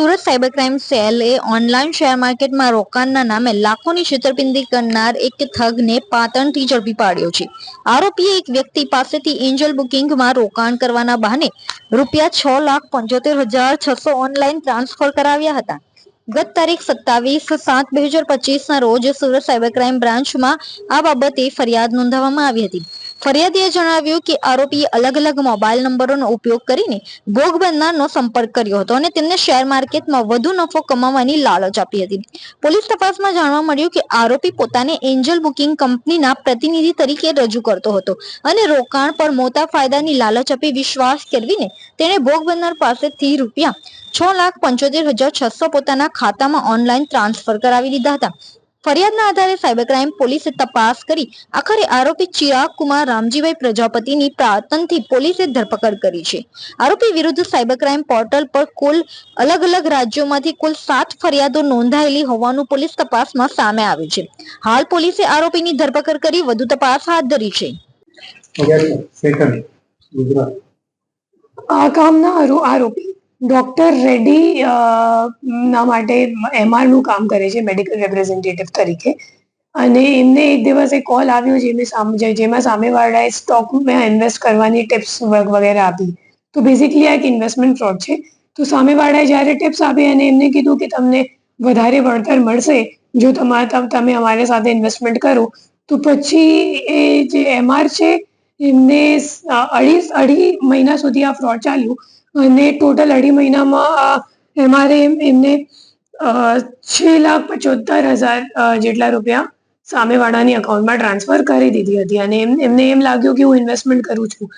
Surat cyber crime સેલે online share માર્કેટમાં રોકાણના નામે લાખોની છેતરપિંડી કરનાર એક ઠગને પાટણથી ઝડપી પાડ્યો છે. આરોપીએ એક વ્યક્તિ પાસેથી એન્જલ બુકિંગમાં રોકાણ કરવાના બહાને રૂપિયા છ લાખ પંચોતેર હજાર છસો ઓનલાઈન ટ્રાન્સફર કરાવ્યા હતા. ગત તારીખ સત્તાવીસ સાત બે હજાર પચીસના રોજ સુરત સાયબર ક્રાઇમ બ્રાન્ચમાં આ બાબતે ફરિયાદ નોંધાવવામાં આવી હતી. ફરિયાદીએ જણાવ્યું કે આરોપીએ અલગ અલગ મોબાઈલ નંબરોનો ઉપયોગ કરીને ગોગ બનનારનો સંપર્ક કર્યો હતો અને તેમને શેર માર્કેટમાં વધુ નફો કમાવાની લાલચ આપી હતી. પોલીસ તપાસમાં જાણવા મળ્યું કે આરોપી પોતાને એન્જલ બુકિંગ કંપનીના પ્રતિનિધિ તરીકે રજૂ કરતો હતો અને રોકાણ પર મોટા ફાયદાની લાલચ આપી વિશ્વાસ કેળવીને તેણે ભોગ બનનાર પાસેથી રૂપિયા છ લાખ પંચોતેર હજાર છસો પોતાના ખાતામાં ઓનલાઈન ટ્રાન્સફર કરાવી દીધા હતા. ફરિયાદના આધારે સાયબર ક્રાઇમ પોલીસે તપાસ કરી આખરે આરોપી ચિરાગ કુમાર રામજીભાઈ પ્રજાપતિની પ્રાર્થનથી પોલીસે ધરપકડ કરી છે. આરોપી વિરુદ્ધ સાયબર ક્રાઇમ પોર્ટલ પર કુલ અલગ અલગ રાજ્યોમાંથી કુલ સાત ફરિયાદો નોંધાયેલી હોવાનું પોલીસ તપાસમાં સામે આવ્યું છે. હાલ પોલીસે આરોપીની ધરપકડ કરી વધુ તપાસ હાથ ધરી છે. આ કામના આરોપી ડોક્ટર રેડ્ડી ના માટે એમઆરનું કામ કરે છે, મેડિકલ રિપ્રેઝેન્ટેટિવ તરીકે. અને એમને એક દિવસ એક કોલ આવ્યો સામ- જેમાં સામેવાળાએ સ્ટોકમાં ઇન્વેસ્ટ કરવાની ટિપ્સ વગેરે આપી. તો બેઝિકલી આ એક ઇન્વેસ્ટમેન્ટ ફ્રોડ છે. તો સામેવાળાએ જ્યારે ટિપ્સ આપી અને એમને કીધું કે તમને વધારે વળતર મળશે, જો તમારા તમ- તમે અમારી સાથે ઇન્વેસ્ટમેન્ટ કરો, તો પછી એ જે એમઆર છે એમને અઢી અઢી મહિના સુધી આ ફ્રોડ ચાલ્યું. અને ટોટલ અઢી મહિનામાં એમઆરએ એમને છ લાખ પચોતેર હજાર જેટલા રૂપિયા સામેવાળાની અકાઉન્ટમાં ટ્રાન્સફર કરી દીધી હતી. અને એમ એમને એમ લાગ્યું કે હું ઇન્વેસ્ટમેન્ટ કરું છું.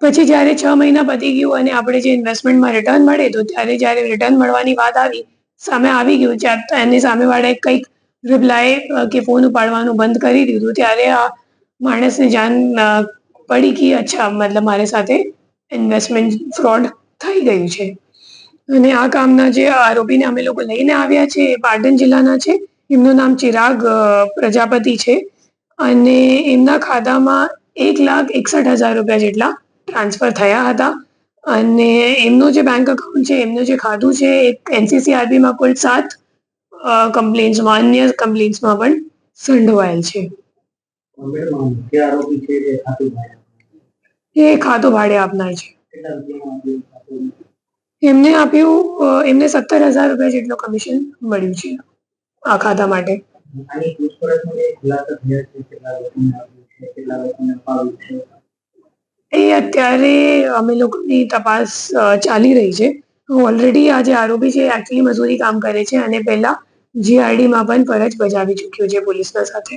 પછી જ્યારે છ મહિના પતી ગયું અને આપણે જે ઇન્વેસ્ટમેન્ટમાં રિટર્ન મળે તો ત્યારે જ્યારે રિટર્ન મળવાની વાત આવી સામે આવી ગયું ત્યારે એની સામેવાળાએ કંઈક રિપ્લાય કે ફોન ઉપાડવાનું બંધ કરી દીધું. ત્યારે આ માણસને અ, પડી કે અચ્છા, મતલબ મારી સાથે ઇન્વેસ્ટમેન્ટ ફ્રોડ થઈ ગયું છે. અને આ કામના જે આરોપીને અમે લોકો લઈને આવ્યા છે, એ પાટણ જિલ્લાના છે. એમનું નામ ચિરાગ પ્રજાપતિ છે. અને એમના ખાતામાં એક લાખ એકસઠ હજાર રૂપિયા જેટલા ટ્રાન્સફર થયા હતા. અને એમનું જે બેંક અકાઉન્ટ છે, એમનું જે ખાતું છે એક એનસીસીઆરબીમાં કુલ સાત કમ્પ્લેન્ટ્સમાં અન્ય કમ્પ્લેન્ટ્સમાં પણ સંડોવાયેલ છે. એ ખાતું ભાડે આપનાર છે? એમને આપ્યું એમને સત્તર હજાર રૂપિયા જેટલું કમિશન મળ્યું છે આ ખાતા માટે. એ અત્યારે અમે લોકોની તપાસ ચાલી રહી છે. ઓલરેડી આ જે આરોપી છે એક્ચુઅલી મજૂરી કામ કરે છે અને પહેલા જીઆરડીમાં પણ ફરજ બજાવી ચૂક્યો છે પોલીસના સાથે.